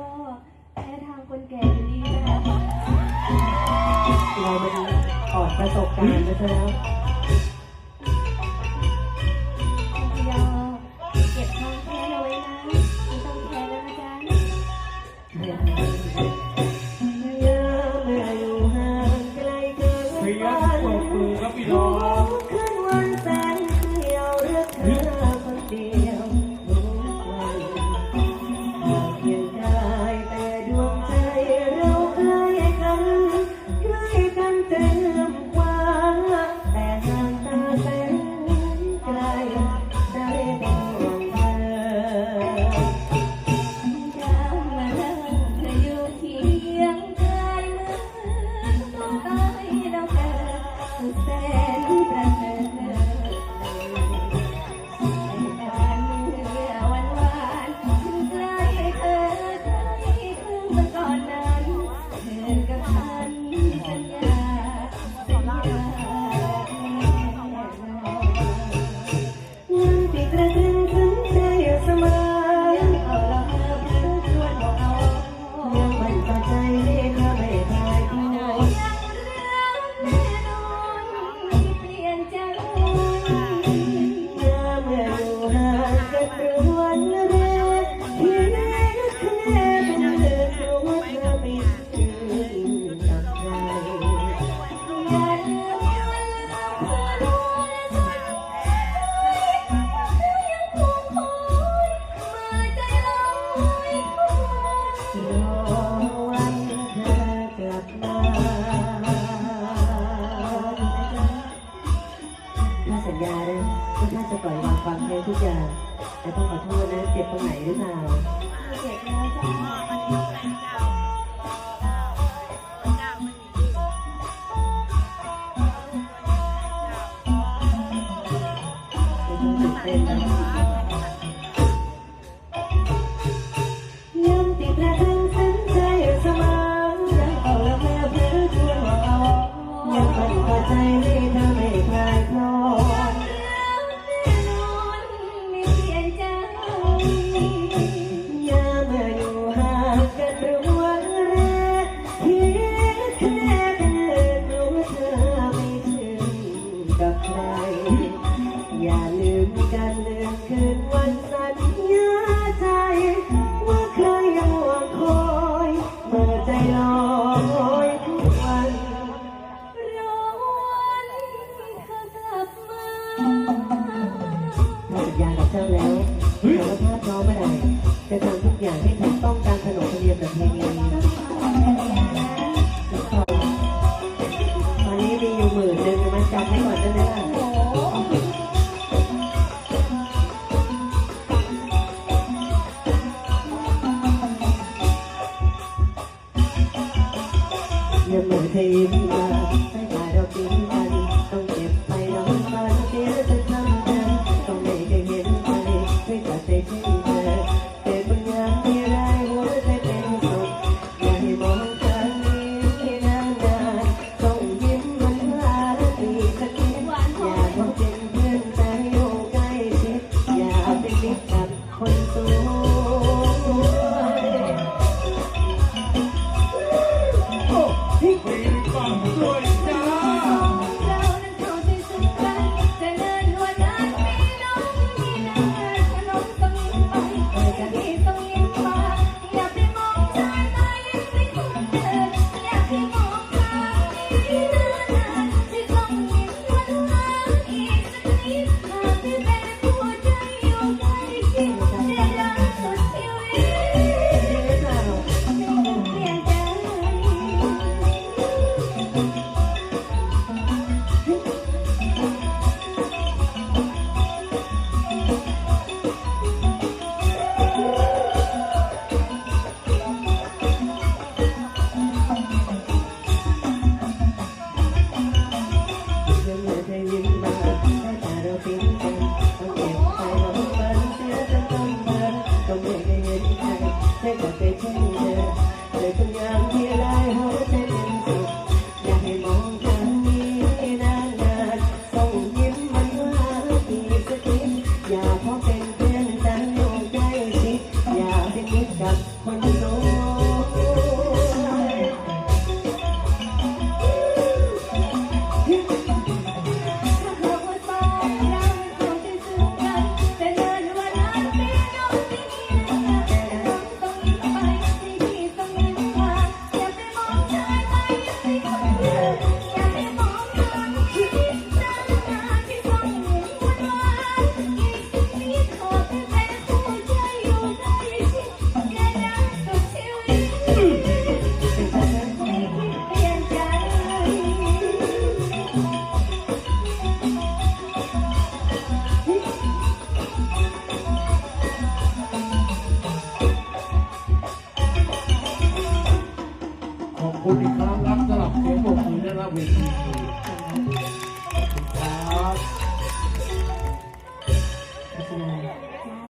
ก็แพ้ทางคนแก่อะดีนะเรามันออกประสบการณ์ไปซแล้วยอเก็บความแพ้เอาไว้นะไม่ต้องแพ้แล้วนะจ๊ะเมื่ออยู่ห่างไกลเกิน เสียงปรบมือครับพี่นอ ทุกอย่างแต่ต้องขอโทษนะ เจ็บตรงไหนหรือเปล่า เจ็บแล้วจ้า ไม่ได้แต่ต่าง คุณอีกครั้งรับสำหรับเสียงปกบมือได้รับเวทีครับ